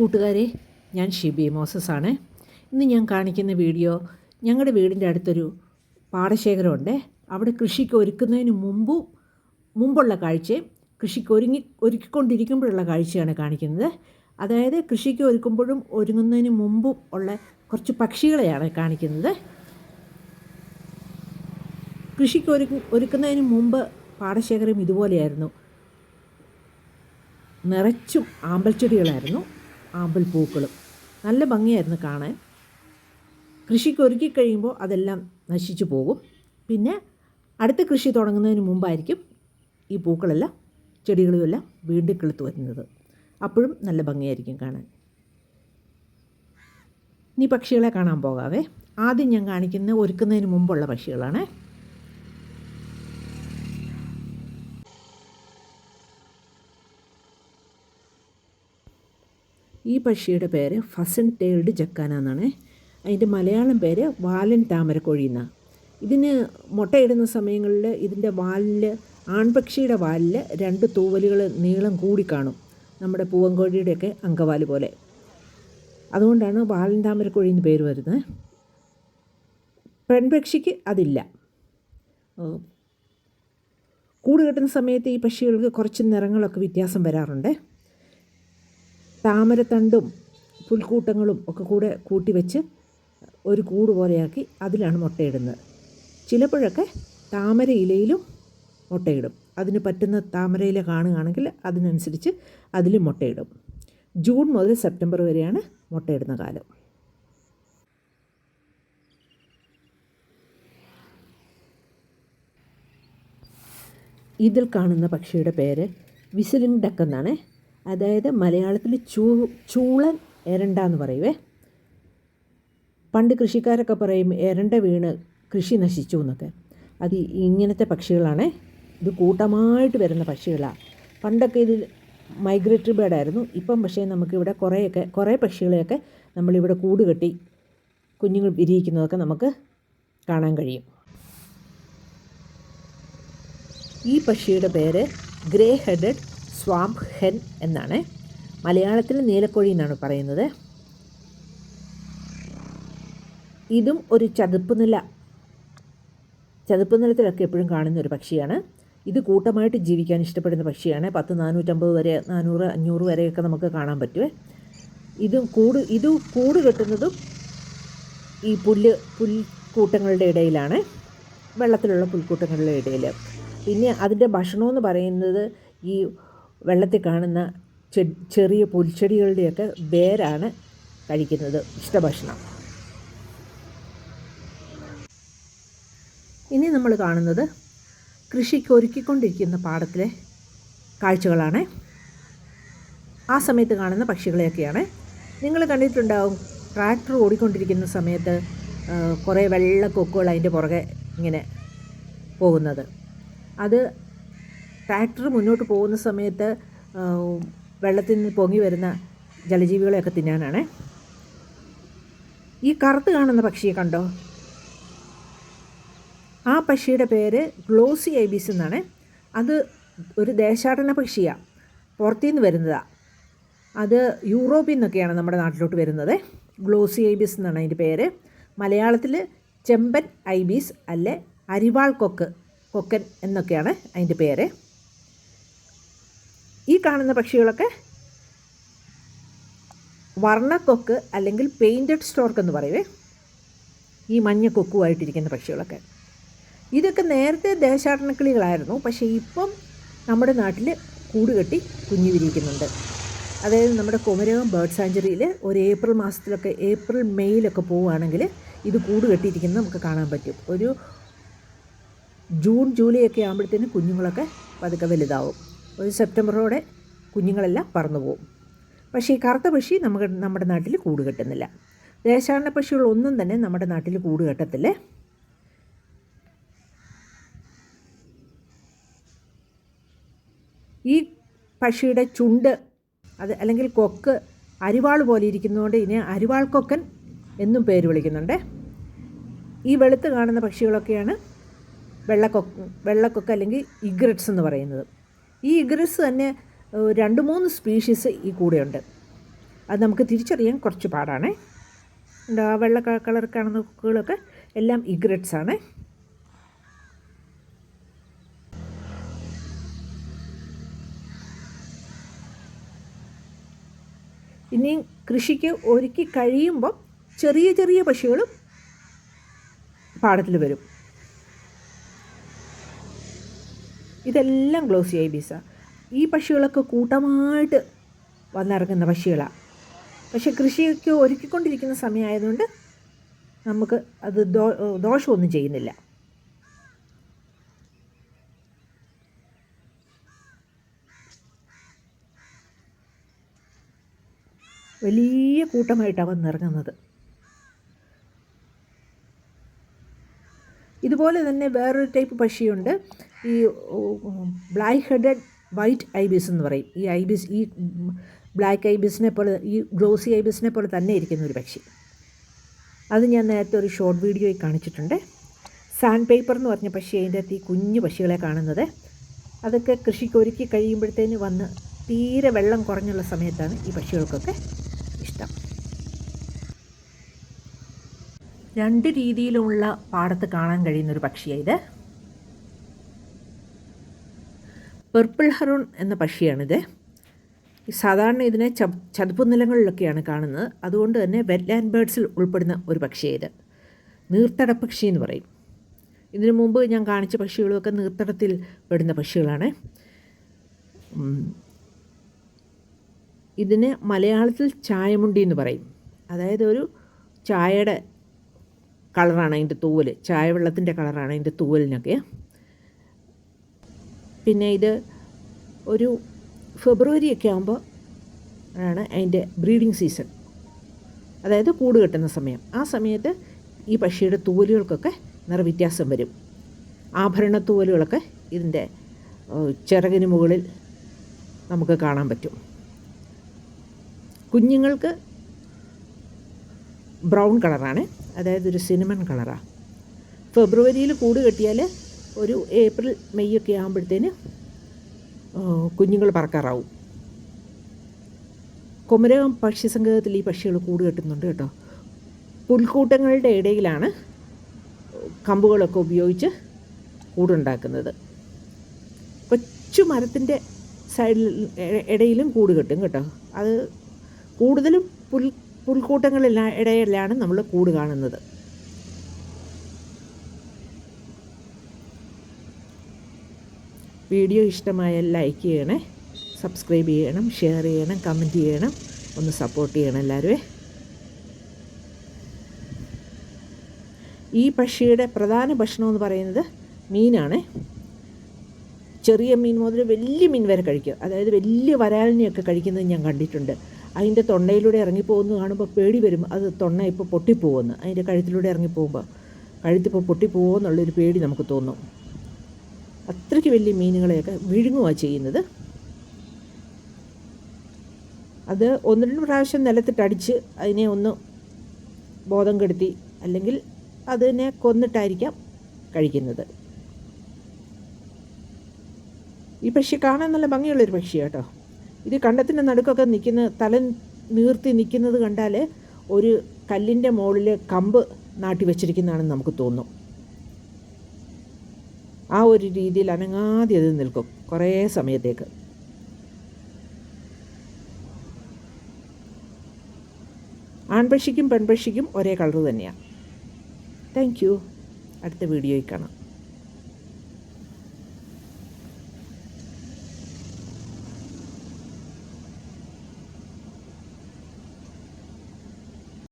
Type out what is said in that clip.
കൂട്ടുകാരെ ഞാൻ ഷിബി മോസസ് ആണ് ഇന്ന് ഞാൻ കാണിക്കുന്ന വീഡിയോ ഞങ്ങളുടെ വീടിന്റെ അടുത്തൊരു പാടശേഖരമുണ്ട്. അവിടെ കൃഷിക്ക് ഒരുക്കുന്നതിന് മുമ്പും മുമ്പുള്ള കാഴ്ചയും കൃഷിക്ക് ഒരുങ്ങി ഒരുക്കിക്കൊണ്ടിരിക്കുമ്പോഴുള്ള കാഴ്ചയാണ് കാണിക്കുന്നത്. അതായത് കൃഷിക്ക് ഒരുക്കുമ്പോഴും ഒരുങ്ങുന്നതിന് മുമ്പും ഉള്ള കുറച്ച് പക്ഷികളെയാണ് കാണിക്കുന്നത്. കൃഷിക്ക് ഒരുക്ക് ഒരുക്കുന്നതിന് മുമ്പ് പാടശേഖരം ഇതുപോലെയായിരുന്നു. നിറച്ചും ആമ്പൽ ആമ്പൽ പൂക്കളും. നല്ല ഭംഗിയായിരുന്നു കാണാൻ. കൃഷിക്ക് ഒരുക്കി കഴിയുമ്പോൾ അതെല്ലാം നശിച്ചു പോകും. പിന്നെ അടുത്ത കൃഷി തുടങ്ങുന്നതിന് മുമ്പായിരിക്കും ഈ പൂക്കളെല്ലാം ചെടികളും എല്ലാം വീണ്ടും കിളുത്ത് വരുന്നത്. അപ്പോഴും നല്ല ഭംഗിയായിരിക്കും കാണാൻ. ഇനി പക്ഷികളെ കാണാൻ പോകാവേ. ആദ്യം ഞാൻ കാണിക്കുന്ന ഒരുക്കുന്നതിന് മുമ്പുള്ള പക്ഷികളാണ് ഈ പക്ഷിയുടെ പേര് ഫസൻ ടേൾഡ് ജക്കാന എന്നാണ്. അതിന്റെ മലയാളം പേര് വാലൻ താമരക്കോഴി എന്നാണ് ഇതിന് മുട്ടയിടുന്ന സമയങ്ങളിൽ ഇതിന്റെ വാലിൽ ആൺപക്ഷിയുടെ വാലിൽ രണ്ട് തൂവലുകൾ നീളം കൂടി കാണും. നമ്മുടെ പൂവൻകോഴിയുടെയൊക്കെ അങ്കവാൽ പോലെ. അതുകൊണ്ടാണ് വാലൻ താമരക്കോഴി എന്ന് പേര് വരുന്നത്. പെൺപക്ഷിക്ക് അതില്ല. കൂട് കെട്ടുന്ന സമയത്ത് ഈ പക്ഷികൾക്ക് കുറച്ച് നിറങ്ങളൊക്കെ വ്യത്യാസം വരാറുണ്ട്. താമരത്തണ്ടും പുൽക്കൂട്ടങ്ങളും ഒക്കെ കൂടെ കൂട്ടി വെച്ച് ഒരു കൂട് പോലെയാക്കി അതിലാണ് മുട്ടയിടുന്നത്. ചിലപ്പോഴൊക്കെ താമര ഇലയിലും മുട്ടയിടും. അതിന് പറ്റുന്ന താമര ഇല കാണുകയാണെങ്കിൽ അതിനനുസരിച്ച് അതിലും മുട്ടയിടും. ജൂൺ മുതൽ സെപ്റ്റംബർ വരെയാണ് മുട്ടയിടുന്ന കാലം. ഇതിൽ കാണുന്ന പക്ഷിയുടെ പേര് വിസിലിംഗ് ഡക്ക് എന്നാണ്. അതായത് മലയാളത്തിൽ ചൂ ചൂളൻ എരണ്ട എന്ന് പറയുവേ. പണ്ട് കൃഷിക്കാരൊക്കെ പറയും എരണ്ട വീണ് കൃഷി നശിച്ചു എന്നൊക്കെ. അത് ഇങ്ങനത്തെ പക്ഷികളാണ്. ഇത് കൂട്ടമായിട്ട് വരുന്ന പക്ഷികളാണ് പണ്ടൊക്കെ ഇതിൽ മൈഗ്രേറ്ററി ബേഡായിരുന്നു. ഇപ്പം പക്ഷേ നമുക്കിവിടെ കുറേയൊക്കെ കുറേ പക്ഷികളെയൊക്കെ നമ്മളിവിടെ കൂട് കെട്ടി കുഞ്ഞുങ്ങൾ വിരിയിക്കുന്നതൊക്കെ നമുക്ക് കാണാൻ കഴിയും. ഈ പക്ഷിയുടെ പേര് ഗ്രേ ഹെഡഡ് സ്വാംപ് ഹെൻ എന്നാണ്. മലയാളത്തിൽ നീലക്കോഴി എന്നാണ് പറയുന്നത്. ഇതും ഒരു ചതുപ്പ് നില. ചതുപ്പ് നിലത്തിലൊക്കെ എപ്പോഴും കാണുന്ന ഒരു പക്ഷിയാണ്. ഇത് കൂട്ടമായിട്ട് ജീവിക്കാൻ ഇഷ്ടപ്പെടുന്ന പക്ഷിയാണ്. പത്ത് നാനൂറ്റമ്പത് വരെ നാനൂറ് അഞ്ഞൂറ് വരെയൊക്കെ നമുക്ക് കാണാൻ പറ്റുമേ ഇതും കൂട് ഇത് കൂട് കെട്ടുന്നതും ഈ പുല്ല് പുൽക്കൂട്ടങ്ങളുടെ ഇടയിലാണ്. വെള്ളത്തിലുള്ള പുൽക്കൂട്ടങ്ങളുടെ ഇടയിൽ പിന്നെ അതിന്റെ ഭക്ഷണമെന്ന് പറയുന്നത് ഈ വെള്ളത്തിൽ കാണുന്ന ചെറിയ പുൽച്ചെടികളുടെയൊക്കെ വേരാണ് കഴിക്കുന്നത്. ഇഷ്ടഭക്ഷണം. ഇനി നമ്മൾ കാണുന്നത് കൃഷിക്ക് ഒരുക്കിക്കൊണ്ടിരിക്കുന്ന പാടത്തിലെ കാഴ്ചകളാണ്. ആ സമയത്ത് കാണുന്ന പക്ഷികളെയൊക്കെയാണ്. നിങ്ങൾ കണ്ടിട്ടുണ്ടാവും ട്രാക്ടർ ഓടിക്കൊണ്ടിരിക്കുന്ന സമയത്ത് കുറേ വെള്ള കൊക്കുകൾ അതിന്റെ പുറകെ ഇങ്ങനെ പോകുന്നത്. അത് ട്രാക്ടർ മുന്നോട്ട് പോകുന്ന സമയത്ത് വെള്ളത്തിൽ നിന്ന് പൊങ്ങി വരുന്ന ജലജീവികളെയൊക്കെ തിന്നാനാണ്. ഈ കറുത്ത് കാണുന്ന പക്ഷിയെ കണ്ടോ? ആ പക്ഷിയുടെ പേര് ഗ്ലോസി ഐബീസ് എന്നാണ്. അത് ഒരു ദേശാടന പക്ഷിയാണ് പുറത്തുനിന്ന് വരുന്നതാണ് അത് യൂറോപ്പിൽ നിന്നൊക്കെയാണ് നമ്മുടെ നാട്ടിലോട്ട് വരുന്നത്. ഗ്ലോസി ഐബീസ് എന്നാണ് അതിന്റെ പേര്. മലയാളത്തിൽ ചെമ്പൻ ഐബീസ് അല്ലെ അരിവാൾ കൊക്ക് കൊക്കൻ എന്നൊക്കെയാണ് അതിന്റെ പേര്. ഈ കാണുന്ന പക്ഷികളൊക്കെ വർണക്കൊക്ക് അല്ലെങ്കിൽ പെയിന്റഡ് സ്റ്റോർക്ക് എന്ന് പറയുവേ. ഈ മഞ്ഞ കൊക്കുമായിട്ടിരിക്കുന്ന പക്ഷികളൊക്കെ. ഇതൊക്കെ നേരത്തെ ദേശാടനക്കിളികളായിരുന്നു. പക്ഷേ ഇപ്പം നമ്മുടെ നാട്ടിൽ കൂട് കെട്ടി കുഞ്ഞു വിരിയിക്കുന്നുണ്ട് അതായത് നമ്മുടെ കുമരകം ബേർഡ് സാഞ്ചുറിയിൽ ഒരു ഏപ്രിൽ മാസത്തിലൊക്കെ ഏപ്രിൽ മെയ്യിലൊക്കെ പോവുകയാണെങ്കിൽ ഇത് കൂട് കെട്ടിയിരിക്കുന്നത് നമുക്ക് കാണാൻ പറ്റും. ഒരു ജൂൺ ജൂലൈ ഒക്കെ ആകുമ്പോഴത്തേനും കുഞ്ഞുങ്ങളൊക്കെ പതുക്കെ വലുതാവും. ഒരു സെപ്റ്റംബറോടെ കുഞ്ഞുങ്ങളെല്ലാം പറന്നു പോകും പക്ഷേ ഈ കറുത്ത പക്ഷി നമുക്ക് നമ്മുടെ നാട്ടിൽ കൂട് കെട്ടുന്നില്ല. ദേശാടന പക്ഷികളൊന്നും തന്നെ നമ്മുടെ നാട്ടിൽ കൂട് കെട്ടത്തില്ലേ. ഈ പക്ഷിയുടെ ചുണ്ട് അത് അല്ലെങ്കിൽ കൊക്ക് അരിവാൾ പോലെ ഇരിക്കുന്നതുകൊണ്ട് ഇതിനെ അരിവാൾ കൊക്കൻ എന്നും പേര് വിളിക്കുന്നുണ്ട്. ഈ വെളുത്ത് കാണുന്ന പക്ഷികളൊക്കെയാണ് വെള്ളക്കൊക്ക് വെള്ളക്കൊക്ക് അല്ലെങ്കിൽ ഇഗ്രറ്റ്സ് എന്ന് പറയുന്നത്. ഈ ഇഗ്രസ് തന്നെ രണ്ട് മൂന്ന് സ്പീഷീസ് ഈ കൂടെയുണ്ട്. അത് നമുക്ക് തിരിച്ചറിയാൻ കുറച്ച് പാടാണേ. ആ വെള്ള കളർ കാണുന്ന കുക്കുകളൊക്കെ എല്ലാം ഇഗ്രറ്റ്സ് ആണ്. ഇനിയും കൃഷിക്ക് ഒരുക്കി കഴിയുമ്പം ചെറിയ ചെറിയ പക്ഷികളും പാടത്തിൽ വരും. ഇതെല്ലാം ക്ലോസ് ചെയ്യും ബിസ ഈ പക്ഷികളൊക്കെ കൂട്ടമായിട്ട് വന്നിറങ്ങുന്ന പക്ഷികളാണ് പക്ഷേ കൃഷിയൊക്കെ ഒരുക്കിക്കൊണ്ടിരിക്കുന്ന സമയമായതുകൊണ്ട് നമുക്ക് അത് ദോ ദോഷമൊന്നും ചെയ്യുന്നില്ല. വലിയ കൂട്ടമായിട്ടാണ് വന്നിറങ്ങുന്നത്. ഇതുപോലെ തന്നെ വേറൊരു ടൈപ്പ് പക്ഷിയുണ്ട്. ഈ ബ്ലാക്ക് ഹെഡഡ് വൈറ്റ് ഐബിസ് എന്ന് പറയും. ഈ ഐബിസ് ഈ ബ്ലാക്ക് ഐബിസിനെ പോലെ ഈ ഗ്ലോസി ഐബിസിനെ പോലെ തന്നെ ഇരിക്കുന്ന ഒരു പക്ഷി. അത് ഞാൻ നേരത്തെ ഒരു ഷോർട്ട് വീഡിയോയിൽ കാണിച്ചിട്ടുണ്ട്. സാൻഡ് പേപ്പർ എന്ന് പറഞ്ഞ പക്ഷി അതിന്റെ അകത്ത് ഈ കുഞ്ഞു പക്ഷികളെ കാണുന്നത്. അതൊക്കെ കൃഷിക്ക് ഒരുക്കി കഴിയുമ്പോഴത്തേന് വന്ന് തീരെ വെള്ളം കുറഞ്ഞുള്ള സമയത്താണ് ഈ പക്ഷികൾക്കൊക്കെ ഇഷ്ടം. രണ്ട് രീതിയിലുമുള്ള പാടത്ത് കാണാൻ കഴിയുന്ന ഒരു പക്ഷിയാണ് ഇത്. പെർപ്പിൾ ഹറൂൺ എന്ന പക്ഷിയാണിത്. സാധാരണ ഇതിനെ ച ചതുപ്പ് നിലങ്ങളിലൊക്കെയാണ് കാണുന്നത്. അതുകൊണ്ട് തന്നെ വെറ്റ്ലാൻഡ് ബേഡ്സിൽ ഉൾപ്പെടുന്ന ഒരു പക്ഷിയാണ് ഇത് നീർത്തട പക്ഷി എന്ന് പറയും. ഇതിനു മുമ്പ് ഞാൻ കാണിച്ച പക്ഷികളുമൊക്കെ നീർത്തടത്തിൽ പെടുന്ന പക്ഷികളാണ്. ഇതിന് മലയാളത്തിൽ ചായമുണ്ടി എന്ന് പറയും. അതായത് ഒരു ചായയുടെ കളറാണ് അതിന്റെ തൂവൽ ചായ വെള്ളത്തിന്റെ കളറാണ് അതിന്റെ തൂവലിനൊക്കെ. പിന്നെ ഇത് ഒരു ഫെബ്രുവരി ഒക്കെ ആകുമ്പോൾ ആണ് അതിന്റെ ബ്രീഡിങ് സീസൺ. അതായത് കൂട് കെട്ടുന്ന സമയം. ആ സമയത്ത് ഈ പക്ഷിയുടെ തൂവലുകൾക്കൊക്കെ നിറവ്യത്യാസം വരും. ആഭരണ തൂവലുകളൊക്കെ ഇതിന്റെ ചിറകിന് മുകളിൽ നമുക്ക് കാണാൻ പറ്റും. കുഞ്ഞുങ്ങൾക്ക് ബ്രൗൺ കളറാണ്. അതായത് ഒരു സിനിമൺ കളറാണ് ഫെബ്രുവരിയിൽ കൂട് കെട്ടിയാൽ ഒരു ഏപ്രിൽ മെയ് ഒക്കെ ആകുമ്പോഴത്തേന് കുഞ്ഞുങ്ങൾ പറക്കാറാവും. കുമരകം പക്ഷി സംഗതത്തിൽ ഈ പക്ഷികൾ കൂട് കെട്ടുന്നുണ്ട് കേട്ടോ. പുൽക്കൂട്ടങ്ങളുടെ ഇടയിലാണ് കമ്പുകളൊക്കെ ഉപയോഗിച്ച് കൂടുണ്ടാക്കുന്നത്. കൊച്ചു മരത്തിന്റെ സൈഡിൽ ഇടയിലും കൂട് കെട്ടും കേട്ടോ. അത് കൂടുതലും പുൽ പുൽക്കൂട്ടങ്ങളിലാണ് ഇടയിലാണ് നമ്മൾ കൂട് കാണുന്നത്. വീഡിയോ ഇഷ്ടമായാൽ ലൈക്ക് ചെയ്യണേ സബ്സ്ക്രൈബ് ചെയ്യണം ഷെയർ ചെയ്യണം കമന്റ് ചെയ്യണം ഒന്ന് സപ്പോർട്ട് ചെയ്യണം എല്ലാവരും ഈ പക്ഷിയുടെ പ്രധാന ഭക്ഷണം എന്ന് പറയുന്നത് മീനാണ്. ചെറിയ മീൻ മുതൽ വലിയ മീൻ വരെ കഴിക്കും. അതായത് വലിയ വരാലിനെയൊക്കെ കഴിക്കുന്നത് ഞാൻ കണ്ടിട്ടുണ്ട്. അതിന്റെ തൊണ്ടയിലൂടെ ഇറങ്ങിപ്പോകുന്നത് കാണുമ്പോൾ പേടി വരും. അത് തൊണ്ട ഇപ്പോൾ പൊട്ടിപ്പോകുമെന്ന്. അതിന്റെ കഴുത്തിലൂടെ ഇറങ്ങിപ്പോകുമ്പോൾ കഴുത്തിപ്പോൾ പൊട്ടിപ്പോകുമെന്നുള്ളൊരു പേടി നമുക്ക് തോന്നും. അത്രയ്ക്ക് വലിയ മീനുകളെയൊക്കെ വിഴുങ്ങുകയാണ് ചെയ്യുന്നത്. അത് ഒന്ന് രണ്ട് പ്രാവശ്യം നിലത്തിട്ടടിച്ച് അതിനെ ഒന്ന് ബോധം കെടുത്തി അല്ലെങ്കിൽ അതിനെ കൊന്നിട്ടായിരിക്കാം കഴിക്കുന്നത്. ഈ പക്ഷി കാണാൻ നല്ല ഭംഗിയുള്ളൊരു പക്ഷിയാണ് കേട്ടോ. ഇത് കണ്ടത്തിന്റെ നടുക്കൊക്കെ നിൽക്കുന്ന തല നീർത്തി നിൽക്കുന്നത് കണ്ടാൽ ഒരു കല്ലിന്റെ മുകളിൽ കമ്പ് നാട്ടി വെച്ചിരിക്കുന്നതാണെന്ന് നമുക്ക് തോന്നും. ആ ഒരു രീതിയിൽ അനങ്ങാതെ അത് നിൽക്കും കുറേ സമയത്തേക്ക്. ആൺപക്ഷിക്കും പെൺപക്ഷിക്കും ഒരേ കളർ തന്നെയാണ് താങ്ക് യു. അടുത്ത വീഡിയോയിൽ കാണാം.